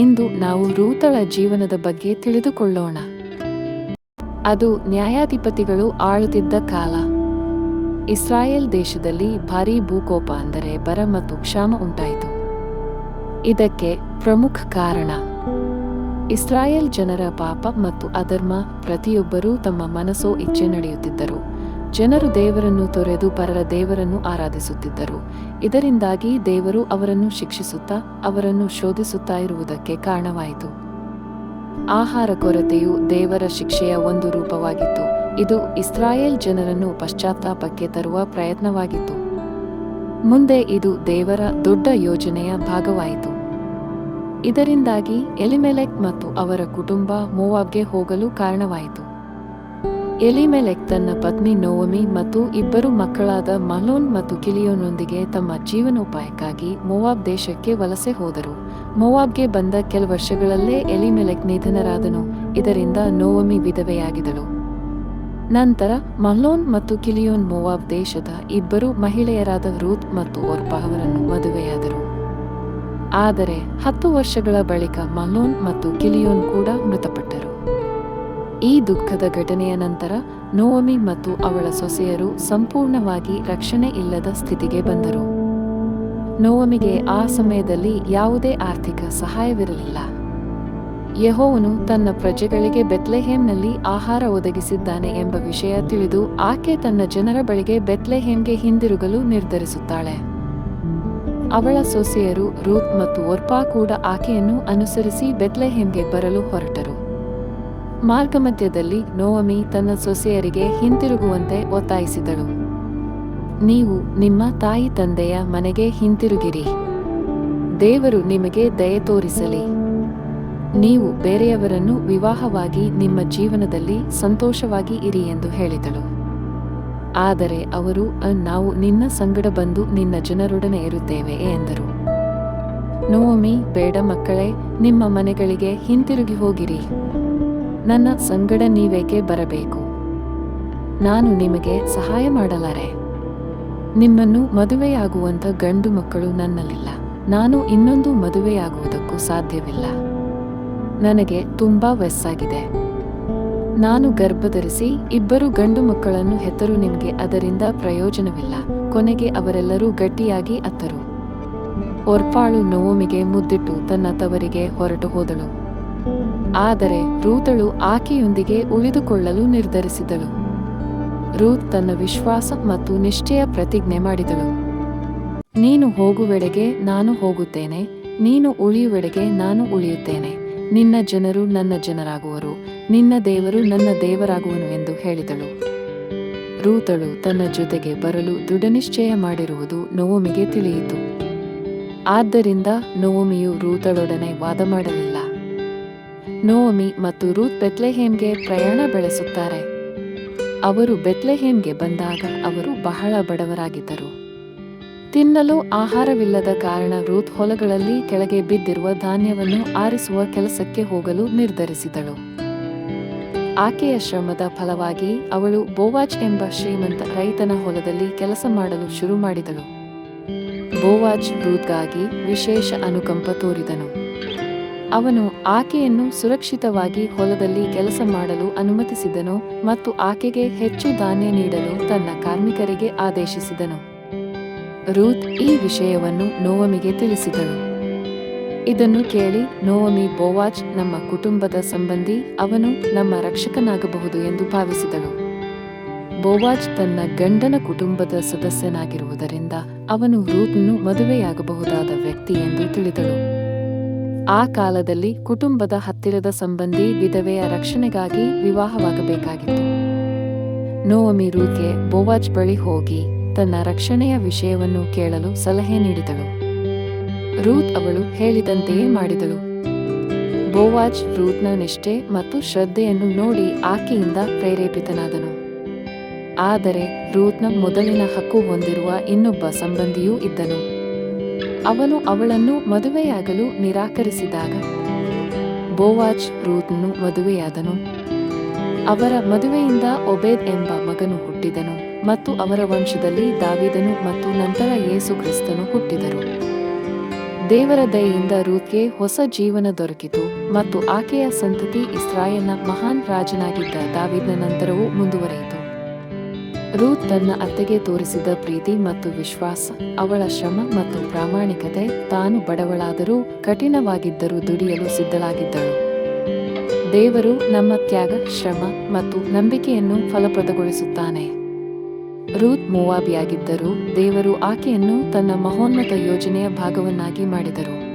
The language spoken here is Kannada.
ಇಂದು ನಾವು ರೂತಳ ಜೀವನದ ಬಗ್ಗೆ ತಿಳಿದುಕೊಳ್ಳೋಣ. ಅದು ನ್ಯಾಯಾಧಿಪತಿಗಳು ಆಳುತ್ತಿದ್ದ ಕಾಲ. ಇಸ್ರಾಯೇಲ್ ದೇಶದಲ್ಲಿ ಭಾರೀ ಭೂಕೋಪ ಅಂದರೆ ಬರ ಮತ್ತು ಕ್ಷಾಮ ಉಂಟಾಯಿತು. ಇದಕ್ಕೆ ಪ್ರಮುಖ ಕಾರಣ. ಇಸ್ರಾಯೇಲ್ ಜನರ ಪಾಪ ಮತ್ತು ಅಧರ್ಮ ಪ್ರತಿಯೊಬ್ಬರೂ ತಮ್ಮ ಮನಸ್ಸೋ ಇಚ್ಛೆ ನಡೆಯುತ್ತಿದ್ದರು. ಜನರು ದೇವರನ್ನು ತೊರೆದು ಪರರ ದೇವರನ್ನು ಆರಾಧಿಸುತ್ತಿದ್ದರು. ಇದರಿಂದಾಗಿ ದೇವರು ಅವರನ್ನು ಶಿಕ್ಷಿಸುತ್ತಾ, ಅವರನ್ನು ಶೋಧಿಸುತ್ತಾ ಇರುವುದಕ್ಕೆ ಕಾರಣವಾಯಿತು. ಆಹಾರ ಕೊರತೆಯು ದೇವರ ಶಿಕ್ಷೆಯ ಒಂದು ರೂಪವಾಗಿತ್ತು. ಇದು ಇಸ್ರಾಯೇಲ್ ಜನರನ್ನು ಪಶ್ಚಾತ್ತಾಪಕ್ಕೆ ತರುವ ಪ್ರಯತ್ನವಾಗಿತ್ತು. ಮುಂದೆ ಇದು ದೇವರ ದೊಡ್ಡ ಯೋಜನೆಯ ಭಾಗವಾಯಿತು. ಇದರಿಂದಾಗಿ ಎಲಿಮೆಲೆಕ್ ಮತ್ತು ಅವರ ಕುಟುಂಬ ಮೋವಾಬ್ಗೆ ಹೋಗಲು ಕಾರಣವಾಯಿತು. ಎಲಿಮೆಲೆಕ್ ತನ್ನ ಪತ್ನಿ ನೋವಮಿ ಮತ್ತು ಇಬ್ಬರು ಮಕ್ಕಳಾದ ಮಲೋನ್ ಮತ್ತು ಕಿಲಿಯೋನೊಂದಿಗೆ ತಮ್ಮ ಜೀವನೋಪಾಯಕ್ಕಾಗಿ ಮೊವಾಬ್ ದೇಶಕ್ಕೆ ವಲಸೆ ಹೋದರು. ಮೊವಾಬ್ಗೆ ಬಂದ ಕೆಲ ವರ್ಷಗಳಲ್ಲೇ ಎಲಿಮೆಲೆಕ್ ನಿಧನರಾದನು. ಇದರಿಂದ ನೋವಮಿ ವಿಧವೆಯಾಗಿದಳು ನಂತರ ಮಹ್ಲೋನ್ ಮತ್ತು ಕಿಲಿಯೋನ್ ಮೊವಾಬ್ ದೇಶದ ಇಬ್ಬರು ಮಹಿಳೆಯರಾದ ರೂತ್ ಮತ್ತು ಅವರನ್ನು ಮದುವೆಯಾದರು. ಆದರೆ ಹತ್ತು ವರ್ಷಗಳ ಬಳಿಕ ಮಹ್ಲೋನ್ ಮತ್ತು ಕಿಲಿಯೋನ್ ಕೂಡ ಮೃತಪಟ್ಟರು. ಈ ದುಃಖದ ಘಟನೆಯ ನಂತರ ನೋವಮಿ ಮತ್ತು ಅವಳ ಸೊಸೆಯರು ಸಂಪೂರ್ಣವಾಗಿ ರಕ್ಷಣೆ ಇಲ್ಲದ ಸ್ಥಿತಿಗೆ ಬಂದರು. ನೋವಮಿಗೆ ಆ ಸಮಯದಲ್ಲಿ ಯಾವುದೇ ಆರ್ಥಿಕ ಸಹಾಯವಿರಲಿಲ್ಲ. ಯೆಹೋವನು ತನ್ನ ಪ್ರಜೆಗಳಿಗೆ ಬೆತ್ಲೆಹೇಮ್ನಲ್ಲಿ ಆಹಾರ ಒದಗಿಸಿದ್ದಾನೆ ಎಂಬ ವಿಷಯ ತಿಳಿದು ಆಕೆ ತನ್ನ ಜನರ ಬಳಿಗೆ ಬೆತ್ಲೆಹೇಮ್ಗೆ ಹಿಂದಿರುಗಲು ನಿರ್ಧರಿಸುತ್ತಾಳೆ. ಅವಳ ಸೊಸೆಯರು ರೂತ್ ಮತ್ತು ಒರ್ಪಾ ಕೂಡ ಆಕೆಯನ್ನು ಅನುಸರಿಸಿ ಬೆತ್ಲೆಹೇಮ್ಗೆ ಬರಲು ಹೊರಟರು. ಮಾರ್ಗಮಧ್ಯದಲ್ಲಿ ನೋವಮಿ ತನ್ನ ಸೊಸೆಯರಿಗೆ ಹಿಂತಿರುಗುವಂತೆ ಒತ್ತಾಯಿಸಿದಳು. ನೀವು ನಿಮ್ಮ ತಾಯಿ ತಂದೆಯ ಮನೆಗೆ ಹಿಂತಿರುಗಿರಿ. ದೇವರು ನಿಮಗೆ ದಯೆ ತೋರಿಸಲಿ. ನೀವು ಬೇರೆಯವರನ್ನು ವಿವಾಹವಾಗಿ ನಿಮ್ಮ ಜೀವನದಲ್ಲಿ ಸಂತೋಷವಾಗಿ ಇರಿ ಎಂದು ಹೇಳಿದಳು. ಆದರೆ ಅವರು "ಅ, ನಾವು ನಿನ್ನ ಸಂಗಡ ಬಂದು ನಿನ್ನ ಜನರೊಡನೆ ಇರುತ್ತೇವೆ ಎಂದರು. ನೋವಮಿ ಬೇಡ ಮಕ್ಕಳೇ ನಿಮ್ಮ ಮನೆಗಳಿಗೆ ಹಿಂತಿರುಗಿ ಹೋಗಿರಿ. ನನ್ನ ಸಂಗಡ ನೀವೇಕೆ ಬರಬೇಕು? ನಾನು ನಿಮಗೆ ಸಹಾಯ ಮಾಡಲಾರೆ. ನಿಮ್ಮನ್ನು ಮದುವೆಯಾಗುವಂಥ ಗಂಡು ಮಕ್ಕಳು ನನ್ನಲ್ಲಿಲ್ಲ. ನಾನು ಇನ್ನೊಂದು ಮದುವೆಯಾಗುವುದಕ್ಕೂ ಸಾಧ್ಯವಿಲ್ಲ. ನನಗೆ ತುಂಬ ವಯಸ್ಸಾಗಿದೆ. ನಾನು ಗರ್ಭಧರಿಸಿ ಇಬ್ಬರು ಗಂಡು ಮಕ್ಕಳನ್ನು ಹೆತ್ತರು ನಿಮಗೆ ಅದರಿಂದ ಪ್ರಯೋಜನವಿಲ್ಲ. ಕೊನೆಗೆ ಅವರೆಲ್ಲರೂ ಗಟ್ಟಿಯಾಗಿ ಅತ್ತರು. ಒರ್ಪಾಳು ನೋವಮಿಗೆ ಮುದ್ದಿಟ್ಟು ತನ್ನ ತವರಿಗೆ ಹೊರಟು ಹೋದಳು. ಆದರೆ ರೂತಳು ಆಕೆಯೊಂದಿಗೆ ಉಳಿದುಕೊಳ್ಳಲು ನಿರ್ಧರಿಸಿದಳು. ರೂತ್ ತನ್ನ ವಿಶ್ವಾಸ ಮತ್ತು ನಿಷ್ಠೆಯ ಪ್ರತಿಜ್ಞೆ ಮಾಡಿದಳು. ನೀನು ಹೋಗುವೆಡೆಗೆ ನಾನು ಹೋಗುತ್ತೇನೆ, ನೀನು ಉಳಿಯುವೆಡೆಗೆ ನಾನು ಉಳಿಯುತ್ತೇನೆ. ನಿನ್ನ ಜನರು ನನ್ನ ಜನರಾಗುವರು, ನಿನ್ನ ದೇವರು ನನ್ನ ದೇವರಾಗುವನು ಎಂದು ಹೇಳಿದಳು. ರೂತಳು ತನ್ನ ಜೊತೆಗೆ ಬರಲು ದೃಢನಿಶ್ಚಯ ಮಾಡಿರುವುದು ನೋವಮಿಗೆ ತಿಳಿಯಿತು. ಆದ್ದರಿಂದ ನೋವಮಿಯು ರೂತಳೊಡನೆ ವಾದ ಮಾಡಲಿಲ್ಲ. ನೋವಮಿ ಮತ್ತು ರೂತ್ ಬೆತ್ಲೆಹೇಮ್ಗೆ ಪ್ರಯಾಣ ಬೆಳೆಸುತ್ತಾರೆ. ಅವರು ಬೆತ್ಲೆಹೇಮ್ಗೆ ಬಂದಾಗ ಅವರು ಬಹಳ ಬಡವರಾಗಿದ್ದರು. ತಿನ್ನಲು ಆಹಾರವಿಲ್ಲದ ಕಾರಣ ರೂತ್ ಹೊಲಗಳಲ್ಲಿ ಕೆಳಗೆ ಬಿದ್ದಿರುವ ಧಾನ್ಯವನ್ನು ಆರಿಸುವ ಕೆಲಸಕ್ಕೆ ಹೋಗಲು ನಿರ್ಧರಿಸಿದಳು. ಆಕೆಯ ಶ್ರಮದ ಫಲವಾಗಿ ಅವಳು ಬೋವಾಜ್ ಎಂಬ ಶ್ರೀಮಂತ ರೈತನ ಹೊಲದಲ್ಲಿ ಕೆಲಸ ಮಾಡಲು ಶುರು ಮಾಡಿದಳು. ಬೋವಾಜ್ ರೂತ್ಗಾಗಿ ವಿಶೇಷ ಅನುಕಂಪ ತೋರಿದನು. ಅವನು ಆಕೆಯನ್ನು ಸುರಕ್ಷಿತವಾಗಿ ಹೊಲದಲ್ಲಿ ಕೆಲಸ ಮಾಡಲು ಅನುಮತಿಸಿದನು ಮತ್ತು ಆಕೆಗೆ ಹೆಚ್ಚು ಧಾನ್ಯ ನೀಡಲು ತನ್ನ ಕಾರ್ಮಿಕರಿಗೆ ಆದೇಶಿಸಿದನು. ರೂತ್ ಈ ವಿಷಯವನ್ನು ನೋವಮಿಗೆ ತಿಳಿಸಿದಳು ಇದನ್ನು ಕೇಳಿ ನೋವಮಿ ಬೋವಾಜ್, ನಮ್ಮ ಕುಟುಂಬದ ಸಂಬಂಧಿ, ಅವನು ನಮ್ಮ ರಕ್ಷಕನಾಗಬಹುದು ಎಂದು ಭಾವಿಸಿದಳು. ಬೋವಾಜ್ ತನ್ನ ಗಂಡನ ಕುಟುಂಬದ ಸದಸ್ಯನಾಗಿರುವುದರಿಂದ ಅವನು ರೂತ್ನು ಮದುವೆಯಾಗಬಹುದಾದ ವ್ಯಕ್ತಿ ಎಂದು ತಿಳಿದಳು. ಆ ಕಾಲದಲ್ಲಿ ಕುಟುಂಬದ ಹತ್ತಿರದ ಸಂಬಂಧಿ ವಿಧವೆಯ ರಕ್ಷಣೆಗಾಗಿ ವಿವಾಹವಾಗಬೇಕಾಗಿತ್ತು. ನೋವಮಿ ರೂತ್ಗೆ ಬೋವಾಜ್ ಬಳಿ ಹೋಗಿ ತನ್ನ ರಕ್ಷಣೆಯ ವಿಷಯವನ್ನು ಕೇಳಲು ಸಲಹೆ ನೀಡಿದಳು. ರೂತ್ ಅವಳು ಹೇಳಿದಂತೆಯೇ ಮಾಡಿದಳು. ಬೋವಾಜ್ ರೂತ್ನ ನಿಷ್ಠೆ ಮತ್ತು ಶ್ರದ್ಧೆಯನ್ನು ನೋಡಿ ಆಕೆಯಿಂದ ಪ್ರೇರೇಪಿತನಾದನು. ಆದರೆ ರೂತ್ನ ಮೊದಲಿನ ಹಕ್ಕು ಹೊಂದಿರುವ ಇನ್ನೊಬ್ಬ ಸಂಬಂಧಿಯೂ ಇದ್ದನು. ಅವನು ಅವಳನ್ನು ಮದುವೆಯಾಗಲು ನಿರಾಕರಿಸಿದಾಗ ಬೋವಾಜ್ ರೂತ್ನು ಮದುವೆಯಾದನು. ಅವರ ಮದುವೆಯಿಂದ ಒಬೇದ್ ಎಂಬ ಮಗನು ಹುಟ್ಟಿದನು ಮತ್ತು ಅವರ ವಂಶದಲ್ಲಿ ದಾವಿದನು ಮತ್ತು ನಂತರ ಯೇಸು ಕ್ರಿಸ್ತನು ಹುಟ್ಟಿದರು. ದೇವರ ದಯೆಯಿಂದ ರೂತ್ಗೆ ಹೊಸ ಜೀವನ ದೊರಕಿತು ಮತ್ತು ಆಕೆಯ ಸಂತತಿ ಇಸ್ರಾಯನ ಮಹಾನ್ ರಾಜನಾಗಿದ್ದ ದಾವಿದ್ನ ನಂತರವೂ ಮುಂದುವರಿಯಿತು. ರೂತ್ ತನ್ನ ಅತ್ತೆಗೆ ತೋರಿಸಿದ ಪ್ರೀತಿ ಮತ್ತು ವಿಶ್ವಾಸ, ಅವಳ ಶ್ರಮ ಮತ್ತು ಪ್ರಾಮಾಣಿಕತೆ ತಾನು ಬಡವಳಾದರೂ ಕಠಿಣವಾಗಿದ್ದರೂ ದುಡಿಯಲು ಸಿದ್ಧಳಾಗಿದ್ದಳು. ದೇವರು ನಮ್ಮ ತ್ಯಾಗ, ಶ್ರಮ ಮತ್ತು ನಂಬಿಕೆಯನ್ನು ಫಲಪ್ರದಗೊಳಿಸುತ್ತಾನೆ. ರೂತ್ ಮೂವಾಬಿಯಾಗಿದ್ದರೂ ದೇವರು ಆಕೆಯನ್ನು ತನ್ನ ಮಹೋನ್ನತ ಯೋಜನೆಯ ಭಾಗವನ್ನಾಗಿ ಮಾಡಿದರು.